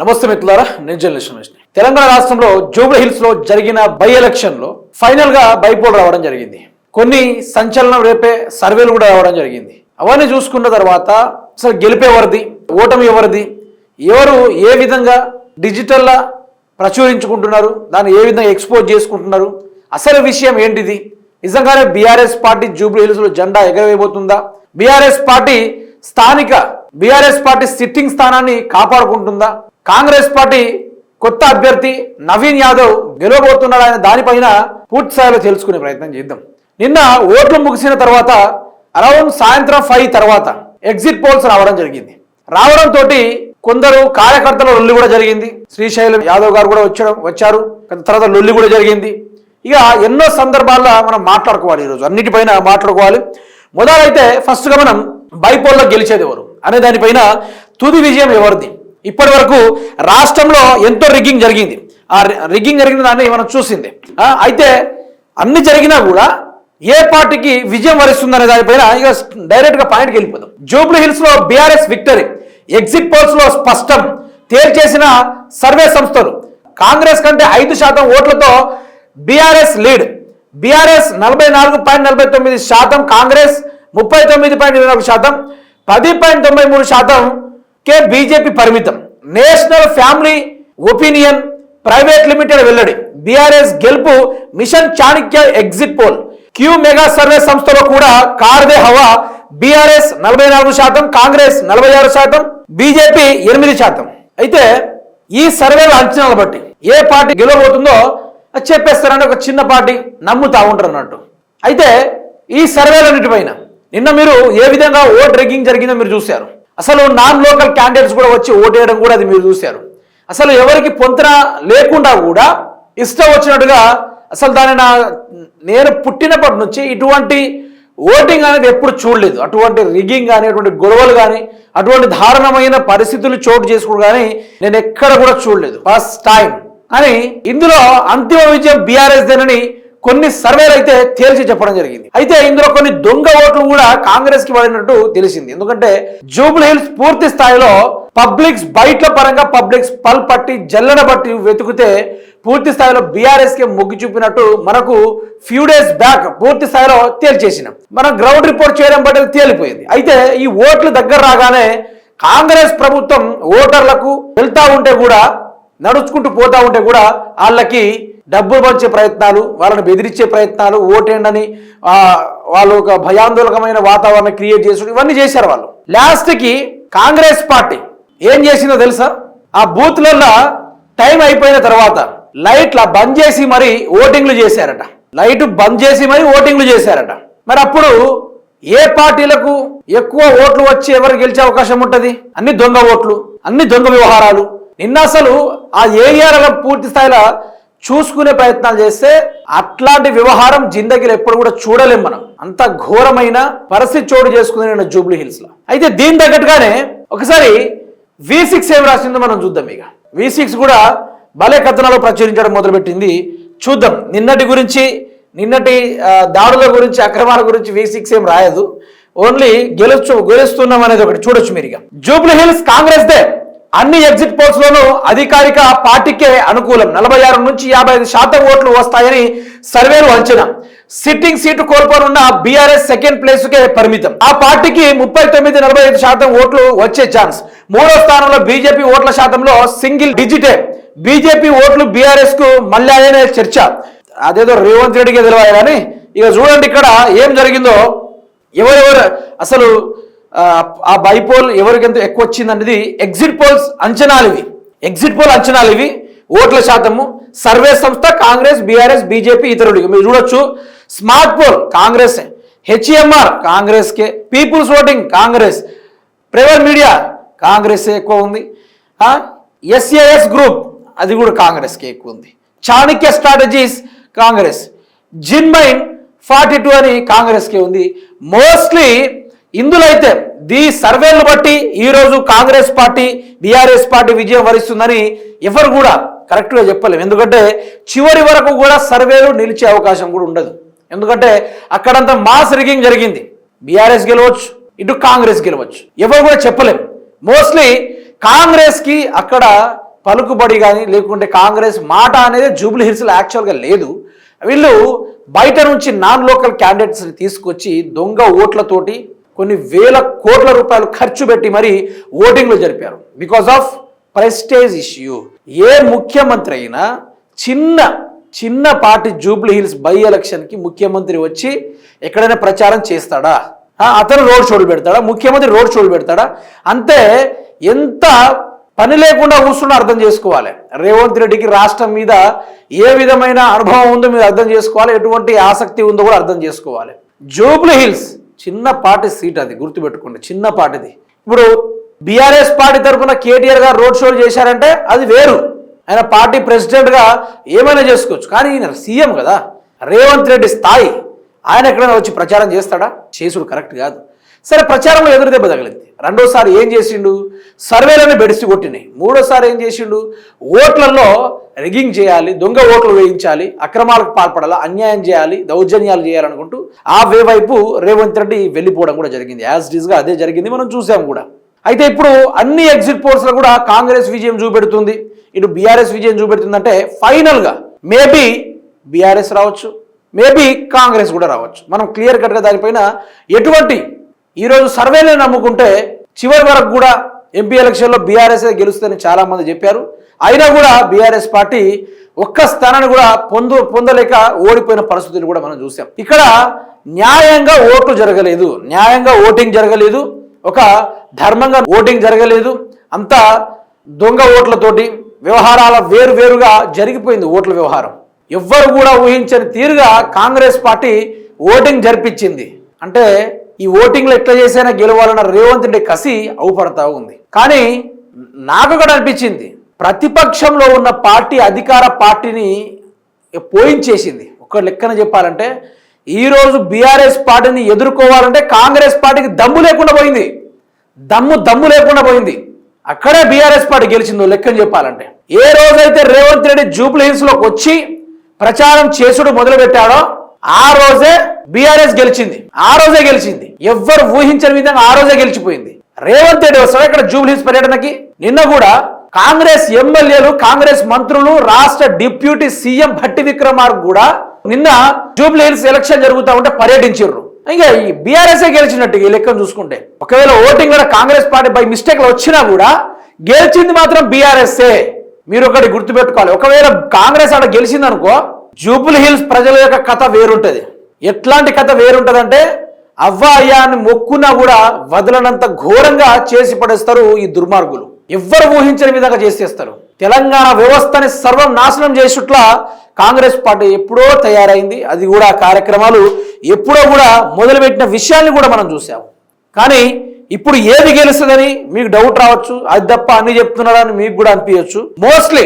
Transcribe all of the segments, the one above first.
నమస్తే మిత్రులారా నేను జర్నలిస్ట్ తెలంగాణ రాష్ట్రంలో జూబ్లీ హిల్స్లో జరిగిన బై ఎలక్షన్లో ఫైనల్గా బైపోల్ రావడం జరిగింది. కొన్ని సంచలనం రేపే సర్వేలు కూడా రావడం జరిగింది. అవన్నీ చూసుకున్న తర్వాత అసలు గెలిపేవరిది ఓటమి ఎవరిది ఎవరు ఏ విధంగా డిజిటల్లా ప్రచురించుకుంటున్నారు దాన్ని ఏ విధంగా ఎక్స్పోజ్ చేసుకుంటున్నారు అసలు విషయం ఏంటిది? నిజంగానే బీఆర్ఎస్ పార్టీ జూబ్లీ హిల్స్లో జెండా ఎగరవేయబోతుందా? బీఆర్ఎస్ పార్టీ స్థానిక బీఆర్ఎస్ పార్టీ సిట్టింగ్ స్థానాన్ని కాపాడుకుంటుందా? కాంగ్రెస్ పార్టీ కొత్త అభ్యర్థి నవీన్ యాదవ్ గెలవబోతున్నాడు అనే దానిపైన పూర్తి స్థాయిలో తెలుసుకునే ప్రయత్నం చేద్దాం. నిన్న ఓట్లు ముగిసిన తర్వాత అరౌండ్ సాయంత్రం ఫైవ్ తర్వాత ఎగ్జిట్ పోల్స్ రావడం జరిగింది. రావడంతో కొందరు కార్యకర్తల లొల్లి కూడా జరిగింది. శ్రీశైలం యాదవ్ గారు కూడా వచ్చడం వచ్చారు. తర్వాత లొల్లి కూడా జరిగింది. ఇక ఎన్నో సందర్భాల్లో మనం మాట్లాడుకోవాలి ఈరోజు. అన్నిటిపైన మాట్లాడుకోవాలి. మొదలైతే ఫస్ట్గా మనం బైపోల్లో గెలిచేది ఎవరు? అనే దానిపైన తుది విజయం ఎవరిది? ఇప్పటి వరకు రాష్ట్రంలో ఎంతో రిగ్గింగ్ జరిగింది. ఆ రిగ్గింగ్ జరిగిన దాన్ని మనం చూసింది. అయితే అన్ని జరిగినా కూడా ఏ పార్టీకి విజయం వరిస్తుంది దానిపైన ఇక డైరెక్ట్గా పాయింట్కి వెళ్ళిపోదాం. జూబ్లీ హిల్స్లో బీఆర్ఎస్ విక్టరీ ఎగ్జిట్ పోల్స్లో స్పష్టం. తేల్చేసిన సర్వే సంస్థలు. కాంగ్రెస్ కంటే ఐదు శాతం ఓట్లతో బీఆర్ఎస్ లీడ్ బీఆర్ఎస్ నలభై నాలుగు పాయింట్ నలభై తొమ్మిది శాతం కాంగ్రెస్ ముప్పై తొమ్మిది పాయింట్ ఇరవై నాలుగు శాతం పది పాయింట్ తొంభై మూడు శాతం కే బీజేపీ పరిమితం. National family opinion private limited వెల్లడి. బీఆర్ఎస్ గెలుపు mission Chanakya exit poll. Q mega survey సంస్థలో కూడా కార్దే హవా. బీఆర్ఎస్ నలభై నాలుగు శాతం కాంగ్రెస్ నలభై ఆరు శాతం బీజేపీ ఎనిమిది శాతం. అయితే ఈ సర్వేల అంచనాల బట్టి ఏ పార్టీ గెలవబోతుందో అది చెప్పేస్తారని ఒక చిన్న పార్టీ నమ్ముతా ఉంటారు అన్నట్టు. అయితే ఈ సర్వేలన్నిటిపైన నిన్న మీరు ఏ విధంగా ఓట్ రిగ్గింగ్ జరిగిందో మీరు చూశారు. అసలు నాన్ లోకల్ క్యాండిడేట్స్ కూడా వచ్చి ఓటేయడం కూడా అది మీరు చూశారు. అసలు ఎవరికి పొంతన లేకుండా కూడా ఇష్టం వచ్చినట్టుగా అసలు దాని నా నేను పుట్టినప్పటి నుంచి ఇటువంటి ఓటింగ్ అనేది ఎప్పుడు చూడలేదు. అటువంటి రిగింగ్ కానీ అటువంటి గొడవలు కానీ అటువంటి దారుణమైన పరిస్థితులు చోటు చేసుకోవడం కానీ నేను ఎక్కడ కూడా చూడలేదు. ఫస్ట్ టైం అని ఇందులో అంతిమ విజయం బీఆర్ఎస్ దేనని కొన్ని సర్వేలు అయితే తేల్చి చెప్పడం జరిగింది. అయితే ఇందులో కొన్ని దొంగ ఓట్లు కూడా కాంగ్రెస్కి పడినట్టు తెలిసింది. ఎందుకంటే జూబ్లీ హిల్స్ పూర్తి స్థాయిలో పబ్లిక్స్ బయట పరంగా పబ్లిక్స్ పల్ పట్టి జల్లెడ పట్టి వెతికితే పూర్తి స్థాయిలో బీఆర్ఎస్కి మొగ్గు చూపినట్టు మనకు ఫ్యూ డేస్ బ్యాక్ పూర్తి స్థాయిలో తేల్చేసినాం. మనం గ్రౌండ్ రిపోర్ట్ చేయడం బట్టి తేలిపోయింది. అయితే ఈ ఓట్లు దగ్గర రాగానే కాంగ్రెస్ ప్రభుత్వం ఓటర్లకు వెళ్తా ఉంటే కూడా నడుచుకుంటూ పోతా ఉంటే కూడా వాళ్ళకి డబ్బులు పంచే ప్రయత్నాలు వాళ్ళని బెదిరించే ప్రయత్నాలు ఓటేండని వాళ్ళు ఒక భయాందోళకమైన వాతావరణం క్రియేట్ చేసుడు ఇవన్నీ చేశారు వాళ్ళు. లాస్ట్కి కాంగ్రెస్ పార్టీ ఏం చేసిందో తెలుసా? ఆ బూత్లలో టైం అయిపోయిన తర్వాత లైట్ల బంద్ చేసి మరి ఓటింగ్లు చేశారట. లైట్ బంద్ చేసి మరి ఓటింగ్లు చేశారట. మరి అప్పుడు ఏ పార్టీలకు ఎక్కువ ఓట్లు వచ్చి ఎవరు గెలిచే అవకాశం ఉంటుంది? అన్ని దొంగ ఓట్లు అన్ని దొంగ వ్యవహారాలు. నిన్న అసలు ఆ ఏరియాలలో పూర్తి స్థాయిలో చూసుకునే ప్రయత్నాలు చేస్తే అట్లాంటి వ్యవహారం జిందగీలు ఎప్పుడు కూడా చూడలేం మనం. అంత ఘోరమైన పరిస్థితి చోటు చేసుకుంది నేను జూబ్లీ హిల్స్లో. అయితే దీని తగ్గట్టుగానే ఒకసారి వి సిక్స్ ఏం రాసిందో మనం చూద్దాం ఇక. వి సిక్స్ కూడా భలే కథనాలు ప్రచురించడం మొదలుపెట్టింది. చూద్దాం. నిన్నటి గురించి నిన్నటి దాడుల గురించి అక్రమాల గురించి వి సిక్స్ ఏం రాయదు. ఓన్లీ గెలుచు గెలుస్తున్నాం అనేది ఒకటి చూడొచ్చు మీరు ఇక. జూబ్లీ హిల్స్ కాంగ్రెస్ దే అన్ని ఎగ్జిట్ పోల్స్ లోనూ అధికారిక పార్టీకే అనుకూలం. నలభై ఆరు నుంచి యాభై ఐదు శాతం ఓట్లు వస్తాయని సర్వేలు అంచనా. సిట్టింగ్ సీటు కోల్పోనున్న బీఆర్ఎస్ సెకండ్ ప్లేస్ కే పరిమితం. ఆ పార్టీకి ముప్పై తొమ్మిది నలభై ఐదు శాతం ఓట్లు వచ్చే ఛాన్స్. మూడో స్థానంలో బీజేపీ ఓట్ల శాతంలో సింగిల్ డిజిటే. బీజేపీ ఓట్లు బీఆర్ఎస్కు మళ్ళాయనే చర్చ. అదేదో రేవంత్ రెడ్డికి తెలియాలి కానీ ఇక చూడండి ఇక్కడ ఏం జరిగిందో. ఎవరెవరు అసలు ఆ, బైపోల్ ఎవరికి ఎంత ఎక్కువ వచ్చింది అనేది ఎగ్జిట్ పోల్స్ అంచనాలు ఇవి. ఎగ్జిట్ పోల్ అంచనాలు ఇవి. ఓట్ల శాతము. సర్వే సంస్థ కాంగ్రెస్ బీఆర్ఎస్ బీజేపీ ఇతరులు. మీరు చూడొచ్చు. Smart poll Congress HMR కాంగ్రెస్కే people's voting Congress private media Congress ఎక్కువ ఉంది. ఎస్ఏఎస్ గ్రూప్ అది కూడా కాంగ్రెస్కి ఎక్కువ ఉంది. చాణక్య స్ట్రాటజీస్ కాంగ్రెస్ జిన్మైన్ ఫార్టీ టూ అని కాంగ్రెస్కే ఉంది. మోస్ట్లీ ఇందులో అయితే దీ సర్వేలను బట్టి ఈరోజు కాంగ్రెస్ పార్టీ బీఆర్ఎస్ పార్టీ విజయం వరిస్తుందని ఎవరు కూడా కరెక్ట్గా చెప్పలేము ఎందుకంటే చివరి వరకు కూడా సర్వేలు నిలిచే అవకాశం కూడా ఉండదు. ఎందుకంటే అక్కడంతా మాస్ రిగింగ్ జరిగింది. బీఆర్ఎస్ గెలవచ్చు ఇటు కాంగ్రెస్ గెలవచ్చు. ఎవరు కూడా చెప్పలేము మోస్ట్లీ కాంగ్రెస్కి అక్కడ పలుకుబడి కానీ లేకుంటే కాంగ్రెస్ మాట అనేది జూబ్లీ హిల్స్లో యాక్చువల్గా లేదు. వీళ్ళు బయట నుంచి నాన్ లోకల్ క్యాండిడేట్స్ని తీసుకొచ్చి దొంగ ఓట్లతోటి కొన్ని వేల కోట్ల రూపాయలు ఖర్చు పెట్టి మరి ఓటింగ్లు జరిపారు. బికాస్ ఆఫ్ ప్రెస్టేజ్ ఇష్యూ ఏ ముఖ్యమంత్రి అయినా చిన్న చిన్న పార్టీ జూబ్లీ హిల్స్ బై ఎలక్షన్కి ముఖ్యమంత్రి వచ్చి ఎక్కడైనా ప్రచారం చేస్తాడా? అతను రోడ్ షోలు పెడతాడా? ముఖ్యమంత్రి రోడ్ షోలు పెడతాడా? అంతే ఎంత పని లేకుండా కూర్చున్న అర్థం చేసుకోవాలి. రేవంత్ రెడ్డికి రాష్ట్రం మీద ఏ విధమైన అనుభవం ఉందో మీరు అర్థం చేసుకోవాలి. ఎటువంటి ఆసక్తి ఉందో కూడా అర్థం చేసుకోవాలి. జూబ్లీ హిల్స్ చిన్న పార్టీ సీట్ అది గుర్తుపెట్టుకోండి చిన్న పార్టీది. ఇప్పుడు బీఆర్ఎస్ పార్టీ తరఫున కేటీఆర్ గారు రోడ్ షోలు చేశారంటే అది వేరు. ఆయన పార్టీ ప్రెసిడెంట్గా ఏమైనా చేసుకోవచ్చు. కానీ ఈయన సీఎం కదా రేవంత్ రెడ్డి స్థాయి. ఆయన ఎక్కడైనా వచ్చి ప్రచారం చేస్తాడా? చేసుడు కరెక్ట్ కాదు. సరే ప్రచారంలో ఎదురు దెబ్బ తగిలింది. రెండోసారి ఏం చేసిండు? సర్వేలను బెడిసి కొట్టినాయి. మూడోసారి ఏం చేసిండు? ఓట్లలో రిగింగ్ చేయాలి దొంగ ఓట్లు వేయించాలి అక్రమాలకు పాల్పడాలి అన్యాయం చేయాలి దౌర్జన్యాలు చేయాలనుకుంటూ ఆ వే వైపు రేవంత్ రెడ్డి వెళ్ళిపోవడం కూడా జరిగింది. యాజ్ డీజ్గా అదే జరిగింది మనం చూసాం కూడా. అయితే ఇప్పుడు అన్ని ఎగ్జిట్ పోల్స్లో కూడా కాంగ్రెస్ విజయం చూపెడుతుంది. ఇటు బీఆర్ఎస్ విజయం చూపెడుతుందంటే ఫైనల్గా మేబీ బీఆర్ఎస్ రావచ్చు. మేబీ కాంగ్రెస్ కూడా రావచ్చు. మనం క్లియర్ కట్గా దానిపైన ఎటువంటి ఈరోజు సర్వేలను నమ్ముకుంటే చివరి వరకు కూడా ఎంపీ ఎలక్షన్లో బీఆర్ఎస్ గెలుస్తుందని చాలామంది చెప్పారు. అయినా కూడా బీఆర్ఎస్ పార్టీ ఒక్క స్థానాన్ని కూడా పొందు పొందలేక ఓడిపోయిన పరిస్థితులు కూడా మనం చూసాం. ఇక్కడ న్యాయంగా ఓట్లు జరగలేదు. న్యాయంగా ఓటింగ్ జరగలేదు. ఒక ధర్మంగా ఓటింగ్ జరగలేదు. అంతా దొంగ ఓట్లతోటి వ్యవహారాల వేరు వేరుగా జరిగిపోయింది ఓట్ల వ్యవహారం. ఎవ్వరు కూడా ఊహించని తీరుగా కాంగ్రెస్ పార్టీ ఓటింగ్ జరిపించింది. అంటే ఈ ఓటింగ్లో ఎట్లా చేసైనా గెలవాలన్న రేవంత్ రెడ్డి కసి అవుపడతా ఉంది. కానీ నాకు కూడా అనిపించింది ప్రతిపక్షంలో ఉన్న పార్టీ అధికార పార్టీని పోయించేసింది ఒక లెక్కన చెప్పాలంటే ఈరోజు బీఆర్ఎస్ పార్టీని ఎదుర్కోవాలంటే కాంగ్రెస్ పార్టీకి దమ్ము లేకుండా పోయింది. దమ్ము దమ్ము లేకుండా పోయింది. అక్కడే బీఆర్ఎస్ పార్టీ గెలిచిందో లెక్కని చెప్పాలంటే. ఏ రోజైతే రేవంత్ రెడ్డి జూబ్లీ హిల్స్లోకి వచ్చి ప్రచారం చేసుడు మొదలుపెట్టాడో ఆ రోజే బీఆర్ఎస్ గెలిచింది ఆ రోజే గెలిచింది. ఎవ్వరు ఊహించని విధంగా ఆ రోజే గెలిచిపోయింది. రేవంత్ రెడ్డి వస్తాడు ఇక్కడ జూబ్లీస్ పర్యటనకి నిన్న కూడా కాంగ్రెస్ ఎమ్మెల్యేలు కాంగ్రెస్ మంత్రులు రాష్ట్ర డిప్యూటీ సీఎం భట్టి విక్రమార్క కూడా నిన్న జూబ్లీ హిల్స్ ఎలక్షన్ జరుగుతా ఉంటే పర్యటించారు ఇంకా ఈ బీఆర్ఎస్ గెలిచినట్టు ఈ లెక్కను చూసుకుంటే ఒకవేళ ఓటింగ్ కూడా కాంగ్రెస్ పార్టీ బై మిస్టేక్లో వచ్చినా కూడా గెలిచింది మాత్రం బీఆర్ఎస్ఏ. మీరు ఒకటి గుర్తుపెట్టుకోవాలి. ఒకవేళ కాంగ్రెస్ ఆడ గెలిచింది అనుకో హిల్స్ ప్రజల యొక్క కథ వేరుంటది. ఎట్లాంటి కథ వేరుంటుందంటే అవ్వ అయ్యా అని మొక్కున్నా కూడా వదలనంత ఘోరంగా చేసి పడేస్తారు ఈ దుర్మార్గులు. ఎవ్వరు ఊహించని విధంగా చేసేస్తారు. తెలంగాణ వ్యవస్థని సర్వం నాశనం చేసేట్లా కాంగ్రెస్ పార్టీ ఎప్పుడో తయారైంది. అది కూడా కార్యక్రమాలు ఎప్పుడో కూడా మొదలుపెట్టిన విషయాన్ని కూడా మనం చూసాము కానీ ఇప్పుడు ఏది గెలుస్తుందని మీకు డౌట్ రావచ్చు. అది తప్ప అన్ని చెప్తున్నారని మీకు కూడా అనిపించవచ్చు. మోస్ట్లీ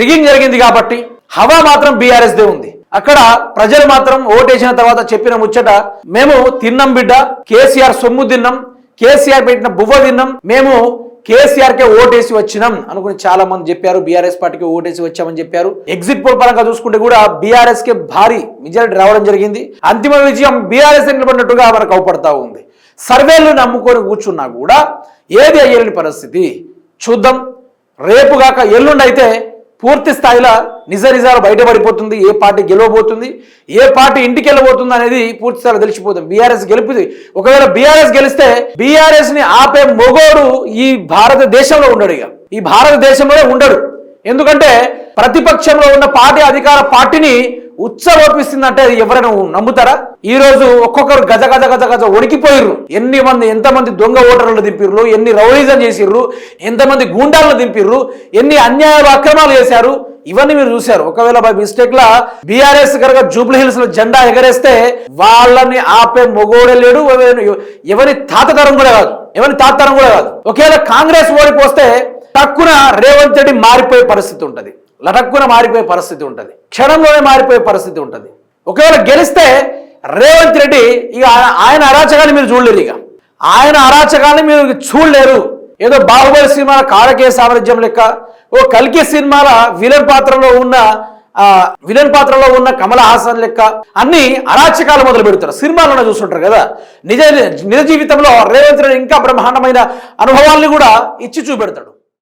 రిగింగ్ జరిగింది కాబట్టి హవా మాత్రం బీఆర్ఎస్దే ఉంది. అక్కడ ప్రజలు మాత్రం ఓటేసిన తర్వాత చెప్పిన ముచ్చట మేము తిన్నాం బిడ్డ కేసీఆర్ సొమ్ము తిన్నాం కేసీఆర్ పెట్టిన బువ్వ తిన్నాం మేము కేసీఆర్ కే ఓటేసి వచ్చినాం అనుకుని చాలా మంది చెప్పారు. బీఆర్ఎస్ పార్టీకి ఓటేసి వచ్చామని చెప్పారు. ఎగ్జిట్ పోల్ పరంగా చూసుకుంటే కూడా బీఆర్ఎస్కి భారీ మెజారిటీ రావడం జరిగింది. అంతిమ విజయం బీఆర్ఎస్ నిలబడినట్టుగా మనకు అవపడతా ఉంది. సర్వేలు నమ్ముకొని కూర్చున్నా కూడా ఏది అయ్యేని పరిస్థితి. చూద్దాం. రేపు కాక ఎల్లుండి అయితే పూర్తి స్థాయిలో నిజ నిజాలు బయటపడిపోతుంది ఏ పార్టీ గెలవబోతుంది ఏ పార్టీ ఇంటికి వెళ్ళబోతుంది అనేది పూర్తి స్థాయిలో తెలిసిపోతుంది. బీఆర్ఎస్ గెలుపుది. ఒకవేళ బీఆర్ఎస్ గెలిస్తే బీఆర్ఎస్ని ఆపే మొగోడు ఈ భారతదేశంలో ఉండడు ఇక. ఈ భారతదేశంలోనే ఉండడు. ఎందుకంటే ప్రతిపక్షంలో ఉన్న పార్టీ అధికార పార్టీని ఉత్సవపిస్తుందంటే అది ఎవరైనా నమ్ముతారా? ఈ రోజు ఒక్కొక్కరు గజ గజ గజ గజ ఉడికిపోయిర్రు ఎన్ని మంది ఎంతమంది దొంగ ఓటర్లు దింపిర్రు? ఎన్ని రౌడీజం చేసిర్రు? ఎంతమంది గూండాలను దింపిర్రు? ఎన్ని అన్యాయాలు అక్రమాలు చేశారు? ఇవన్నీ మీరు చూశారు. ఒకవేళ బై మిస్టేక్ లా బీఆర్ఎస్ కనుక జూబ్లీ హిల్స్లో జెండా ఎగరేస్తే వాళ్ళని ఆపే మొగోడే లేడు ఎవరి తాతతరం కూడా కాదు. ఎవరి తాతతరం కూడా కాదు. ఒకవేళ కాంగ్రెస్ ఓడిపోస్తే తక్కువ రేవంత్ రెడ్డి మారిపోయే పరిస్థితి ఉంటుంది. లటక్కున మారిపోయే పరిస్థితి ఉంటుంది. క్షణంలోనే మారిపోయే పరిస్థితి ఉంటుంది. ఒకవేళ గెలిస్తే రేవంత్ రెడ్డి ఇక ఆయన- అరాచకాన్ని మీరు చూడలేరు ఇక. ఆయన అరాచకాన్ని మీరు చూడలేరు. ఏదో బాహుబలి సినిమాల కారకే సామ్రాజ్యం లెక్క ఓ కల్కి సినిమాల విలన్ పాత్రలో ఉన్న విలన్ పాత్రలో ఉన్న కమల హాసన్ లెక్క అన్ని అరాచకాలు మొదలు పెడతారు. సినిమాలను చూస్తుంటారు కదా. నిజ నిజ జీవితంలో రేవంత్ రెడ్డి ఇంకా బ్రహ్మాండమైన అనుభవాల్ని కూడా ఇచ్చి చూపెడతాడు.